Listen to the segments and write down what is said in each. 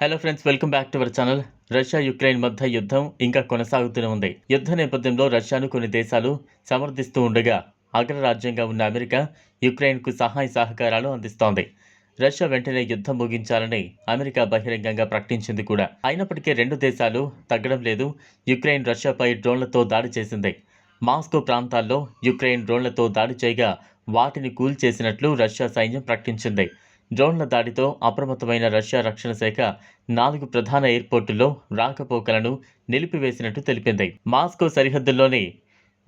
Hello friends welcome back to our channel Russia Ukraine మధ్య యుద్ధం ఇంకా కొనసాగుతూనే ఉంది. యుద్ధ నేపథ్యంలో రష్యాను కొన్ని దేశాలు సమర్థిస్తూ ఉండగా అగ్రరాజ్యంగా ఉన్న అమెరికా యుక్రెయిన్కు సహాయ సహకారాలు అందిస్తోంది. రష్యా వెంటనే యుద్ధం ముగించాలని అమెరికా బహిరంగంగా ప్రకటించింది కూడా. అయినప్పటికీ రెండు దేశాలు తగ్గడం లేదు. యుక్రెయిన్ రష్యాపై డ్రోన్లతో దాడి చేసింది. మాస్కో ప్రాంతాల్లో యుక్రెయిన్ డ్రోన్లతో దాడి చేయగా వాటిని కూల్చేసినట్లు రష్యా సైన్యం ప్రకటించింది. డ్రోన్ల దాడితో అప్రమత్తమైన రష్యా రక్షణ శాఖ నాలుగు ప్రధాన ఎయిర్పోర్టుల్లో రాకపోకలను నిలిపివేసినట్టు తెలిపింది. మాస్కో సరిహద్దుల్లోని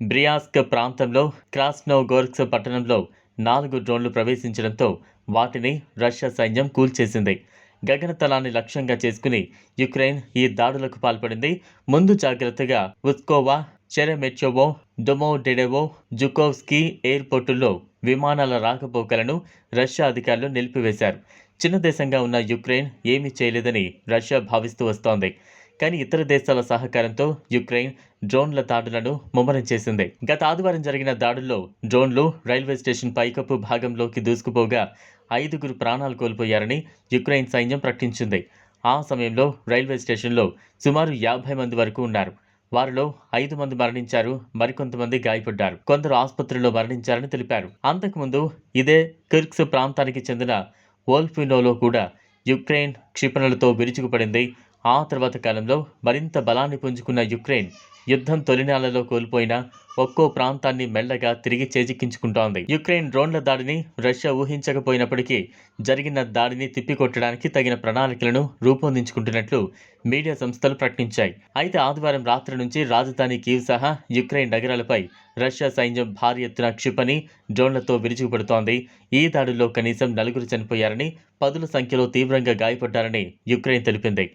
బ్రియాస్క్ ప్రాంతంలో క్రాస్నోగోర్క్స్ పట్టణంలో నాలుగు డ్రోన్లు ప్రవేశించడంతో వాటిని రష్యా సైన్యం కూల్చేసింది. గగనతలాన్ని లక్ష్యంగా చేసుకుని యుక్రెయిన్ ఈ దాడులకు పాల్పడింది. ముందు జాగ్రత్తగా ఉస్కోవా చెరెమెచోవో డొమోడెడెవో జుకోవ్స్కీ ఎయిర్పోర్టుల్లో విమానాల రాకపోకలను రష్యా అధికారులు నిలిపివేశారు. చిన్న దేశంగా ఉన్న యుక్రెయిన్ ఏమీ చేయలేదని రష్యా భావిస్తూ వస్తోంది. కానీ ఇతర దేశాల సహకారంతో యుక్రెయిన్ డ్రోన్ల దాడులను ముమ్మరం చేసింది. గత ఆదివారం జరిగిన దాడుల్లో డ్రోన్లు రైల్వే స్టేషన్ పైకప్పు భాగంలోకి దూసుకుపోగా ఐదుగురు ప్రాణాలు కోల్పోయారని యుక్రెయిన్ సైన్యం ప్రకటించింది. ఆ సమయంలో రైల్వే స్టేషన్లో సుమారు యాభై మంది వరకు ఉన్నారు. వారిలో ఐదు మంది మరణించారు మరికొంతమంది గాయపడ్డారు. కొందరు ఆసుపత్రిలో మరణించారని తెలిపారు. అంతకుముందు ఇదే కిర్క్స్ ప్రాంతానికి చెందిన ఓల్ఫినోలో కూడా యుక్రెయిన్ క్షిపణులతో విరుచుకుపడింది. ఆ తర్వాత కాలంలో మరింత బలాన్ని పుంజుకున్న యుక్రెయిన్ యుద్ధం తొలినాళ్ళలో కోల్పోయిన ఒక్కో ప్రాంతాన్ని మెల్లగా తిరిగి చేజిక్కించుకుంటోంది. యుక్రెయిన్ డ్రోన్ల దాడిని రష్యా ఊహించకపోయినప్పటికీ జరిగిన దాడిని తిప్పికొట్టడానికి తగిన ప్రణాళికలను రూపొందించుకుంటున్నట్లు మీడియా సంస్థలు ప్రకటించాయి. అయితే ఆదివారం రాత్రి నుంచి రాజధాని కీవ్ సహా యుక్రెయిన్ నగరాలపై రష్యా సైన్యం భారీ ఎత్తున క్షిపణి డ్రోన్లతో విరుచుకుపడుతోంది ఈ దాడుల్లో కనీసం నలుగురు చనిపోయారని పదుల సంఖ్యలో తీవ్రంగా గాయపడ్డారని యుక్రెయిన్ తెలిపింది.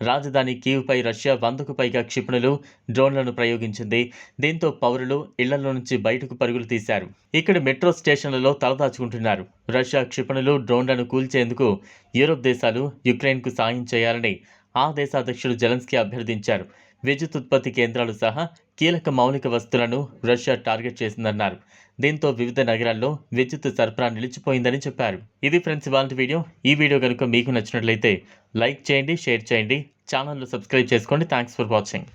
రాజధాని కీవ్పై రష్యా వందకు పైగా క్షిపణులు డ్రోన్లను ప్రయోగించింది. దీంతో పౌరులు ఇళ్ళలో నుంచి బయటకు పరుగులు తీశారు. ఇక్కడ మెట్రో స్టేషన్లలో తలదాచుకుంటున్నారు. రష్యా క్షిపణులు డ్రోన్లను కూల్చేందుకు యూరోప్ దేశాలు యుక్రెయిన్కు సాయం చేయాలని ఆ దేశ అధ్యక్షుడు జెలెన్స్కీ అభ్యర్థించారు. విద్యుత్ ఉత్పత్తి కేంద్రాలు సహా కీలక మౌలిక వస్తువులను రష్యా టార్గెట్ చేసిందన్నారు. దీంతో వివిధ నగరాల్లో విద్యుత్ సరఫరా నిలిచిపోయిందని చెప్పారు. ఇది ఫ్రెండ్స్ ఇవాళ వీడియో. ఈ వీడియో కనుక మీకు నచ్చినట్లయితే లైక్ చేయండి షేర్ చేయండి. ఛానల్ను సబ్స్క్రైబ్ చేసుకోండి. Thanks for watching.